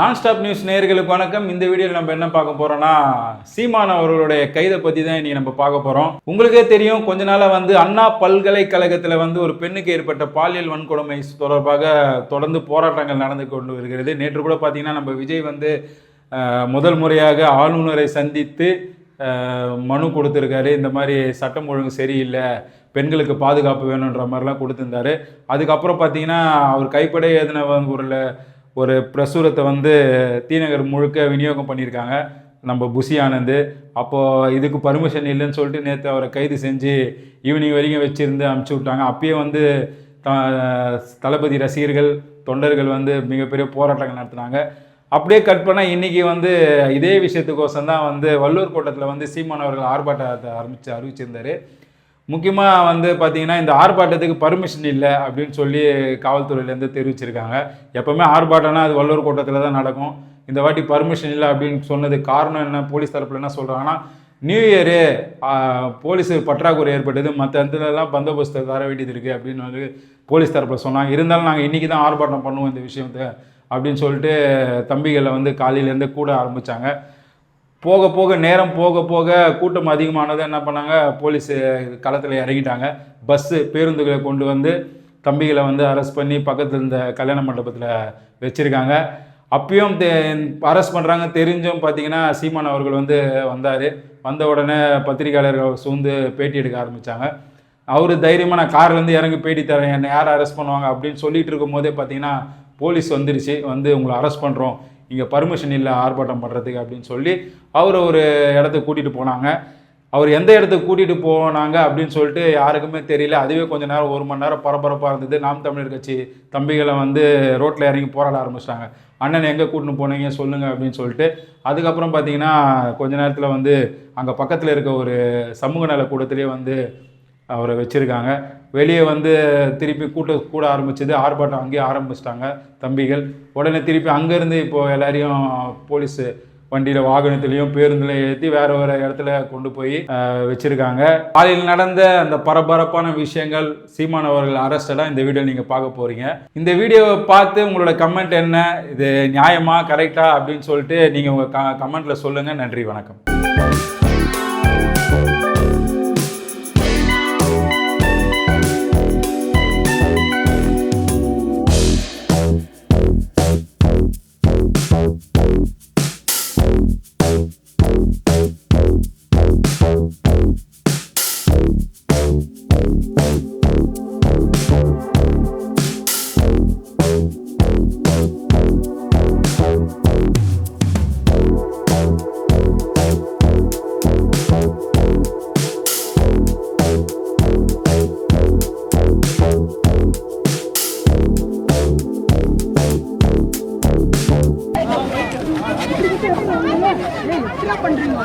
நான் stop news நேர்களுக்கு வணக்கம். இந்த வீடியோவில் நம்ம என்ன பார்க்க போறோம்னா சீமான் அவர்களுடைய கைதை பத்தி தான் இன்னைக்கு நம்ம பார்க்க போறோம். உங்களுக்கே தெரியும் கொஞ்ச நாளா வந்து அண்ணா பல்கலைக்கழகத்துல வந்து ஒரு பெண்ணுக்கு ஏற்பட்ட பாலியல் வன்கொடுமை தொடர்பாக தொடர்ந்து போராட்டங்கள் நடந்து கொண்டு வருகிறது. நேற்று கூட பார்த்தீங்கன்னா நம்ம விஜய் வந்து முதல் முறையாக ஆளுநரை சந்தித்து மனு கொடுத்துருக்காரு. இந்த மாதிரி சட்டம் ஒழுங்கு சரியில்லை. பெண்களுக்கு பாதுகாப்பு வேணுன்ற மாதிரிலாம் கொடுத்துருந்தாரு. அதுக்கப்புறம் பார்த்தீங்கன்னா அவர் கைப்பட எழுதின ஒரு ஒரு பிரசுரத்தை வந்து தீநகர் முழுக்க விநியோகம் பண்ணியிருக்காங்க. நம்ம புசி ஆனந்து. அப்போது இதுக்கு பர்மிஷன் இல்லைன்னு சொல்லிட்டு நேற்று அவரை கைது செஞ்சு ஈவினிங் வரைக்கும் வச்சுருந்து அமுச்சு விட்டாங்க. அப்பயே வந்து த- தளபதி ரசிகர்கள் தொண்டர்கள் வந்து மிகப்பெரிய போராட்டங்கள் நடத்துனாங்க. அப்படியே கட் பண்ணால் இன்றைக்கி வந்து இதே விஷயத்துக்கோசம் தான் வந்து வள்ளூர் கோட்டத்தில் வந்து சீமான் அவர்கள் ஆர்ப்பாட்டத்தை ஆரம்பித்து அறிவிச்சிருந்தார். முக்கியமாக வந்து பார்த்தீங்கன்னா இந்த ஆர்ப்பாட்டத்துக்கு பர்மிஷன் இல்லை அப்படின்னு சொல்லி காவல்துறையிலேருந்து தெரிவிச்சிருக்காங்க. எப்போவுமே ஆர்ப்பாட்டம்னா அது வள்ளூர் கோட்டத்தில் தான் நடக்கும். இந்த வாட்டி பர்மிஷன் இல்லை அப்படின்னு சொன்னதுக்கு காரணம் என்ன போலீஸ் தரப்பில் என்ன சொல்கிறாங்கன்னா நியூ இயரு போலீஸு பற்றாக்குறை ஏற்பட்டது. மற்ற இடத்துலலாம் பந்தோபஸ்து தர வேண்டியது இருக்குது அப்படின்னு வந்து போலீஸ் தரப்பில் சொன்னாங்க. இருந்தாலும் நாங்கள் இன்றைக்கி தான் ஆர்ப்பாட்டம் பண்ணுவோம் இந்த விஷயத்தை. அப்படின்னு சொல்லிட்டு தம்பிகளை வந்து காலையிலேருந்து கூட ஆரம்பித்தாங்க போக போக நேரம் போக போக கூட்டம் அதிகமானதை என்ன பண்ணாங்க போலீஸ் களத்தில் இறங்கிட்டாங்க. பஸ்ஸு பேருந்துகளை கொண்டு வந்து தம்பிகளை வந்து அரெஸ்ட் பண்ணி பக்கத்தில் இருந்த கல்யாண மண்டபத்தில் வச்சுருக்காங்க. அப்பயும் அரெஸ்ட் பண்ணுறாங்க தெரிஞ்சும் பார்த்தீங்கன்னா சீமான் அவர்கள் வந்து வந்தார். வந்த உடனே பத்திரிகையாளர்கள் சூழ்ந்து பேட்டி எடுக்க ஆரம்பித்தாங்க அவர் தைரியமாக நான் கார்லேருந்து இறங்கி பேட்டி தரேன். என்னை யார் அரெஸ்ட் பண்ணுவாங்க? அப்படின்னு சொல்லிட்டு இருக்கும் போதே பார்த்தீங்கன்னா போலீஸ் வந்துருச்சு வந்து உங்களை அரெஸ்ட் பண்ணுறோம் இங்கே பர்மிஷன் இல்லை ஆர்ப்பாட்டம் பண்ணுறதுக்கு அப்படின்னு சொல்லி அவரை ஒரு இடத்துக்கு கூட்டிகிட்டு போனாங்க. அவர் எந்த இடத்துக்கு கூட்டிகிட்டு போனாங்க அப்படின்னு சொல்லிட்டு யாருக்குமே தெரியல. அதுவே கொஞ்சம் நேரம் ஒரு மணி நேரம் பரபரப்பாக இருந்தது. நாம் தமிழர் கட்சி தம்பிகளை வந்து ரோட்டில் இறங்கி போராட ஆரம்பிச்சிட்டாங்க. அண்ணன் எங்கே கூட்டின்னு போனீங்க சொல்லுங்கள் அப்படின்னு சொல்லிட்டு அதுக்கப்புறம் பார்த்தீங்கன்னா கொஞ்ச நேரத்தில் வந்து அங்கே பக்கத்தில் இருக்க ஒரு சமூக நல வந்து அவரை வச்சுருக்காங்க. வெளியே வந்து திருப்பி கூட்ட கூட ஆரம்பிச்சது ஆர்ப்பாட்டம் அங்கேயே ஆரம்பிச்சிட்டாங்க தம்பிகள். உடனே திருப்பி அங்கேருந்து இப்போது எல்லாரையும் போலீஸு வண்டியில் வாகனத்துலேயும் பேருந்தில் ஏற்றி வேற வேற இடத்துல கொண்டு போய் வச்சுருக்காங்க. காலையில் நடந்த அந்த பரபரப்பான விஷயங்கள் சீமான் அவர்கள் இந்த வீடியோ நீங்கள் பார்க்க போகிறீங்க இந்த வீடியோவை பார்த்து உங்களோட கமெண்ட் என்ன? இது நியாயமா கரெக்டா அப்படின்னு சொல்லிட்டு நீங்கள் உங்கள் க கமெண்ட்டில் சொல்லுங்கள் நன்றி வணக்கம். வாங்கம்மா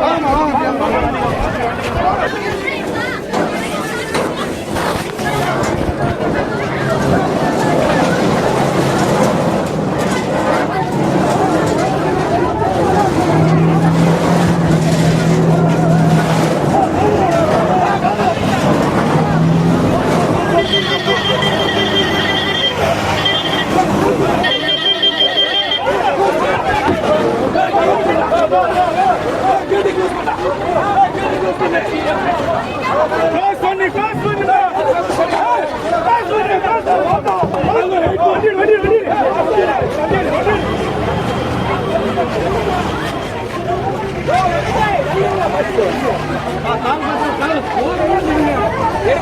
பண்ணு Matamos o cara todo, né? Ele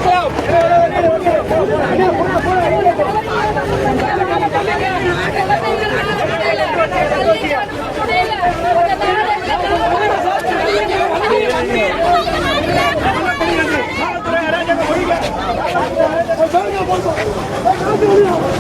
救命啊